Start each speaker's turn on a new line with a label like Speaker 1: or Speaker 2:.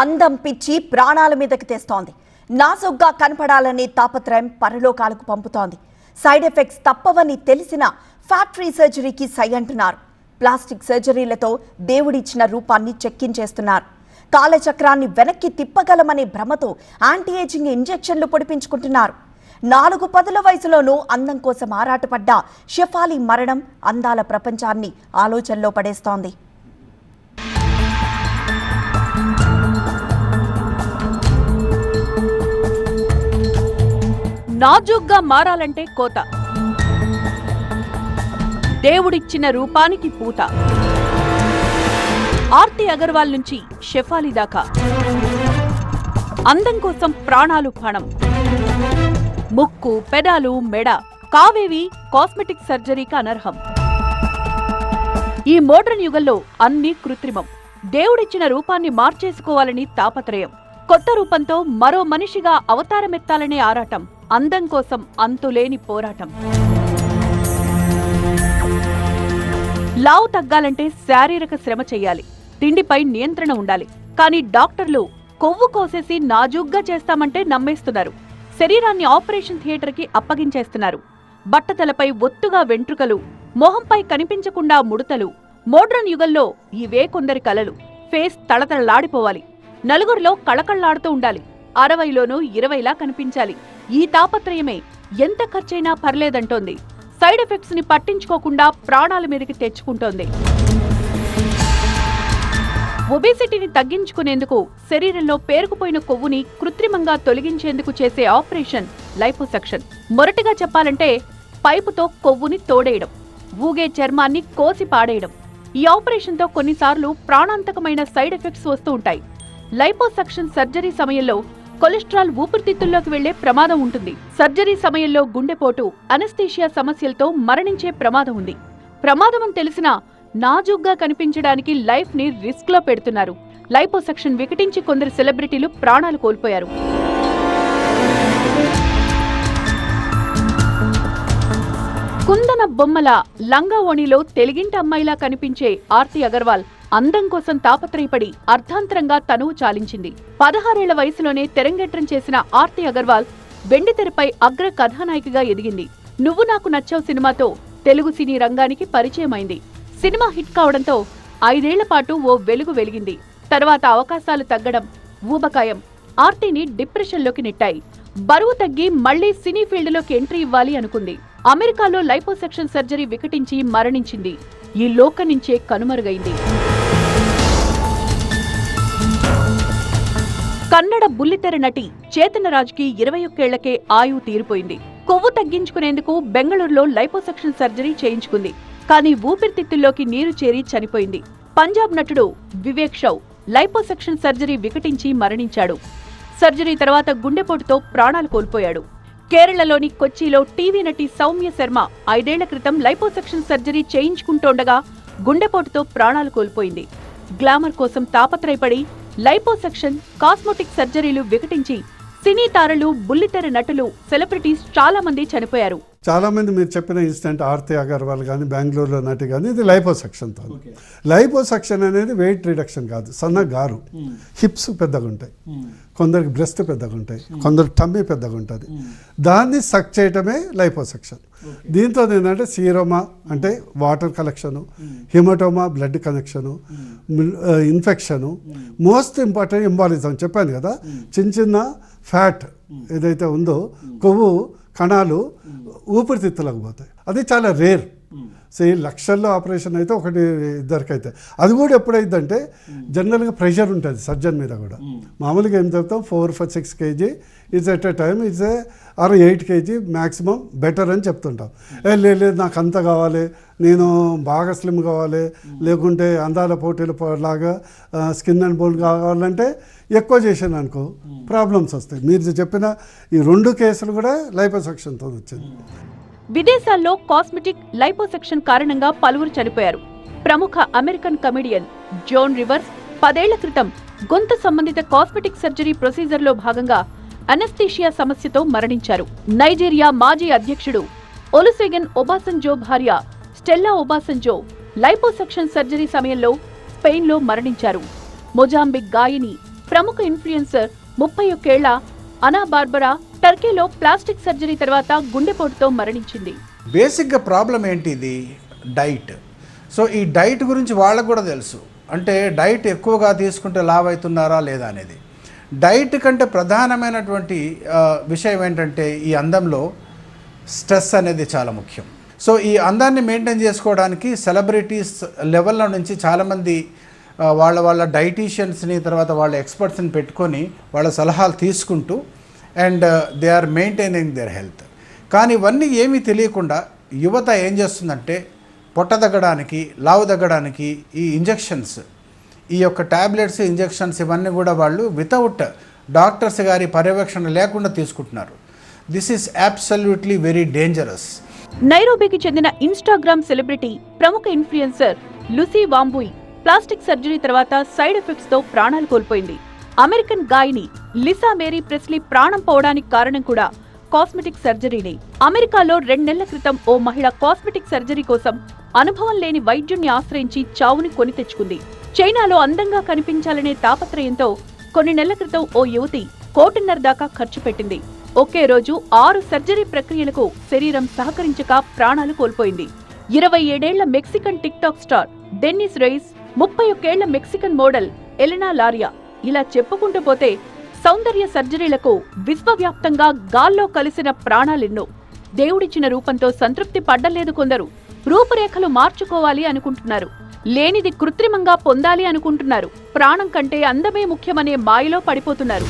Speaker 1: అందం పిచ్చి ప్రాణాల మీదకి తెస్తోంది. నాసుగ్గా కనపడాలనే తాపత్రయం పరలోకాలకు పంపుతోంది. సైడ్ ఎఫెక్ట్స్ తప్పవని తెలిసిన ఫ్యాక్టరీ సర్జరీకి సై అంటున్నారు. ప్లాస్టిక్ సర్జరీలతో దేవుడిచ్చిన రూపాన్ని చెక్కించేస్తున్నారు కాలచక్రాన్ని వెనక్కి తిప్పగలమనే భ్రమతో యాంటీ ఏజింగ్ ఇంజెక్షన్లు పొడిపించుకుంటున్నారు. నాలుగు పదుల వయసులోనూ అందం కోసం ఆరాటపడ్డ షెఫాలి మరణం అందాల ప్రపంచాన్ని ఆలోచనలో పడేస్తోంది.
Speaker 2: నాజూగ్గా మారాలంటే కోత. దేవుడిచ్చిన రూపానికి పూత. ఆర్తి అగర్వాల్ నుంచి షెఫాలి దాకా. అందం కోసం ప్రాణాలు పణం ముక్కు పెదాలు మెడ కావేవి కాస్మెటిక్ సర్జరీకి అనర్హం. ఈ మోడ్రన్ యుగంలో అన్నీ కృత్రిమం. దేవుడిచ్చిన రూపాన్ని మార్చేసుకోవాలని తాపత్రయం. కొత్త రూపంతో మరో మనిషిగా అవతారమెత్తాలనే ఆరాటం. అందం కోసం అంతులేని పోరాటం. లావు తగ్గాలంటే శారీరక శ్రమ చెయ్యాలి తిండిపై నియంత్రణ ఉండాలి. కానీ డాక్టర్లు కొవ్వు కోసేసి నాజూగ్గా చేస్తామంటే నమ్మేస్తున్నారు. శరీరాన్ని ఆపరేషన్ థియేటర్కి అప్పగించేస్తున్నారు. బట్టతలపై ఒత్తుగా వెంట్రుకలు మొహంపై కనిపించకుండా ముడతలు మోడ్రన్ యుగంలో ఇవే కొందరి కలలు. ఫేస్ తళతళలాడిపోవాలి. నలుగురిలో కళకళ్ళాడుతూ ఉండాలి. అరవైలోనూ ఇరవైలా కనిపించాలి. ఈ తాపత్రయమే ఎంత ఖర్చైనా పర్లేదంటోంది. సైడ్ ఎఫెక్ట్స్ని పట్టించుకోకుండా ప్రాణాల మీదకి తెచ్చుకుంటోంది. ఒబేసిటీని తగ్గించుకునేందుకు శరీరంలో పేరుకుపోయిన కొవ్వుని కృత్రిమంగా తొలగించేందుకు చేసే ఆపరేషన్ లైపోసెక్షన్. మొరటిగా చెప్పాలంటే పైపుతో కొవ్వుని తోడేయడం ఊగే చర్మాన్ని కోసి పాడేయడం. ఈ ఆపరేషన్తో కొన్నిసార్లు ప్రాణాంతకమైన సైడ్ ఎఫెక్ట్స్ వస్తూ ఉంటాయి. లైపోసెక్షన్ సర్జరీ సమయంలో కొలెస్ట్రాల్ ఊపిరితిత్తుల్లోకి వెళ్ళే ప్రమాదం ఉంటుంది. సర్జరీ సమయంలో గుండెపోటు అనస్థీషియా సమస్యలతో మరణించే ప్రమాదం ఉంది. ప్రమాదం తెలిసినా నాజూగ్గా కనిపించడానికి లైఫ్ని రిస్క్లో పెడుతున్నారు. లైపోసెక్షన్ వికటించి కొందరు సెలబ్రిటీలు ప్రాణాలు కోల్పోయారు. కుందన బొమ్మల లంగా ఓణిలో తెలుగింటి అమ్మాయిలా కనిపించే ఆర్తి అగర్వాల్ అందం కోసం తాపత్రయపడి అర్ధాంతరంగా తనువు చాలించింది. పదహారేళ్ళ వయసులోనే తెరంగేట్రం చేసిన ఆర్తి అగర్వాల్ వెండితెరపై అగ్ర కథానాయికగా ఎదిగింది. నువ్వు నాకు నచ్చావు సినిమాతో తెలుగు సినీ రంగానికి పరిచయమైంది. సినిమా హిట్ కావడంతో ఐదేళ్ళ పాటు ఓ వెలుగు వెలిగింది. తర్వాత అవకాశాలు తగ్గడం ఊబకాయం. ఆర్తిని డిప్రెషన్లోకి నెట్టాయి. బరువు తగ్గి మళ్ళీ సినీ ఫీల్డ్లోకి ఎంట్రీ ఇవ్వాలి అనుకుంది. అమెరికాలో లైపోసెక్షన్ సర్జరీ వికటించి మరణించింది. ఈ లోక నుంచే కనుమరుగైంది. కన్నడ బుల్లితెర నటి చేతనరాజ్కి ఇరవై ఒక్కేళ్ళకే ఆయువు తీరిపోయింది. కొవ్వు తగ్గించుకునేందుకు బెంగళూరులో లైపోసెక్షన్ సర్జరీ చేయించుకుంది. కానీ ఊపిరితిత్తుల్లోకి నీరు చేరి చనిపోయింది. పంజాబ్ నటుడు వివేక్ షౌ లైపోసెక్షన్ సర్జరీ వికటించి మరణించాడు. సర్జరీ తర్వాత గుండెపోటుతో ప్రాణాలు కోల్పోయాడు. కేరళలోని కొచ్చిలో టీవీ నటి సౌమ్య శర్మ ఐదేళ్ళ క్రితం లైపోసెక్షన్ సర్జరీ చేయించుకుంటోండగా గుండెపోటుతో ప్రాణాలు కోల్పోయింది. గ్లామర్ కోసం తాపత్రయపడి లైపోసెక్షన్ కాస్మోటిక్ సర్జరీలు వికటించి సినీ తారలు బుల్లితెర నటులు సెలబ్రిటీస్ చాలా మంది చనిపోయారు.
Speaker 3: చాలామంది మీరు చెప్పిన ఇన్సిడెంట్ ఆర్తి అగర్వాల్ కానీ బెంగళూరులో నటి కానీ ఇది లైపోసెక్షన్తో లైపోసెక్షన్ అనేది వెయిట్ రిడక్షన్ కాదు సన్న గారు. హిప్స్ పెద్దగా ఉంటాయి కొందరికి బ్రెస్ట్ పెద్దగా ఉంటాయి కొందరు టమ్మీ పెద్దగా ఉంటుంది దాన్ని సక్ చేయటమే లైపోసెక్షన్. దీంతో ఏంటంటే సీరోమా అంటే water collection hematoma blood connection infection most important embolism చెప్పాను కదా. చిన్న చిన్న ఫ్యాట్ ఏదైతే ఉందో కొవ్వు కణాలు ఊపిరితిత్తులకు పోతాయి. అది చాలా రేర్. సో ఈ లక్షల్లో ఆపరేషన్ అయితే ఒకటి ఇద్దరికైతే అది కూడా ఎప్పుడైందంటే జనరల్గా ప్రెషర్ ఉంటుంది సర్జన్ మీద కూడా. మామూలుగా ఏం చెప్తాం four five six KG it's at a time it's or eight KG maximum better అని చెప్తుంటాం. ఏ లేదు లేదు నాకు అంత కావాలి నేను బాగా స్లిమ్ కావాలి లేకుంటే అందాల పోటీలు లాగా స్కిన్ అండ్ బోన్ కావాలంటే ఎక్కువ చేశాను అనుకో ప్రాబ్లమ్స్ వస్తాయి. మీరు చెప్పిన ఈ రెండు కేసులు కూడా లైపోసెక్షన్తో వచ్చింది.
Speaker 2: విదేశాల్లో కాస్మెటిక్ లైపోసెక్షన్ కారణంగా పలువురు చనిపోయారు. ప్రముఖ అమెరికన్ కమెడియన్ జోన్ రివర్స్ పదేళ్ళ క్రితం గొంతు సంబంధిత కాస్మెటిక్ సర్జరీ ప్రొసీజర్లో భాగంగా అనస్థీషియా సమస్యతో మరణించారు. నైజీరియా మాజీ అధ్యక్షుడు ఒలుసెగన్ ఒబాసంజో భార్య స్టెల్లా ఒబాసంజో లైపోసెక్షన్ సర్జరీ సమయంలో స్పెయిన్లో మరణించారు. మొజాంబిక్ గాయని ప్రముఖ ఇన్ఫ్లుయెన్సర్ ముప్పై ఒక్కేళ్ళ అనా బార్బరా టర్కీలో ప్లాస్టిక్ సర్జరీ తర్వాత గుండెపోటుతో మరణించింది.
Speaker 4: బేసిక్గా ప్రాబ్లం ఏంటి ఇది? డైట్. సో ఈ డైట్ గురించి వాళ్ళకు కూడా తెలుసు. అంటే డైట్ ఎక్కువగా తీసుకుంటే లావ్ అవుతున్నారా లేదా అనేది. డైట్ కంటే ప్రధానమైనటువంటి విషయం ఏంటంటే ఈ అందంలో స్ట్రెస్ అనేది చాలా ముఖ్యం. సో ఈ అందాన్ని మెయింటైన్ చేసుకోవడానికి సెలబ్రిటీస్ లెవెల్లో నుంచి చాలామంది వాళ్ళ వాళ్ళ డైటీషియన్స్ని తర్వాత వాళ్ళ ఎక్స్పర్ట్స్ని పెట్టుకొని వాళ్ళ సలహాలు తీసుకుంటూ and they are maintaining their health కానీ ఇవన్నీ ఏమీ తెలియకుండా యువత ఏం చేస్తుందంటే పొట్ట తగ్గడానికి లావు తగ్గడానికి ఈ ఇంజెక్షన్స్ ఈ యొక్క ట్యాబ్లెట్స్ ఇంజెక్షన్స్ ఇవన్నీ కూడా వాళ్ళు వితౌట్ డాక్టర్స్ గారి పర్యవేక్షణ లేకుండా తీసుకుంటున్నారు. This is absolutely very dangerous
Speaker 2: నైరోబీకి చెందిన ఇన్స్టాగ్రామ్ సెలబ్రిటీ ప్రముఖ influencer Lucy Wambui plastic surgery తర్వాత సైడ్ ఎఫెక్ట్స్తో ప్రాణాలు కోల్పోయింది. అమెరికన్ గాయని లిసా మేరీ ప్రెస్లీ ప్రాణం పోవడానికి కారణం కూడా కాస్మెటిక్ సర్జరీనే. అమెరికాలో రెండు నెలల క్రితం ఓ మహిళ కాస్మెటిక్ సర్జరీ కోసం అనుభవం లేని వైద్యుణ్ణి ఆశ్రయించి చావుని కొని తెచ్చుకుంది. చైనాలో అందంగా కనిపించాలనే తాపత్రయంతో కొన్ని నెలల క్రితం ఓ యువతి కోటిన్నర దాకా ఖర్చు పెట్టింది. ఒకే రోజు ఆరు సర్జరీ ప్రక్రియలకు శరీరం సహకరించక ప్రాణాలు కోల్పోయింది. ఇరవై ఏడేళ్ళ Mexican TikTok star Dennis Rice ముప్పై ఒక్కేళ్ళ మెక్సికన్ మోడల్ ఎలెనా లారియా ఇలా చెప్పుకుంటూ పోతే సౌందర్య సర్జరీలకు విశ్వవ్యాప్తంగా గాల్లో కలిసిన ప్రాణాలెన్నో. దేవుడిచ్చిన రూపంతో సంతృప్తి పడ్డలేదు కొందరు. రూపురేఖలు మార్చుకోవాలి అనుకుంటున్నారు. లేనిది కృత్రిమంగా పొందాలి అనుకుంటున్నారు. ప్రాణం కంటే అందమే ముఖ్యమనే మాయలో పడిపోతున్నారు.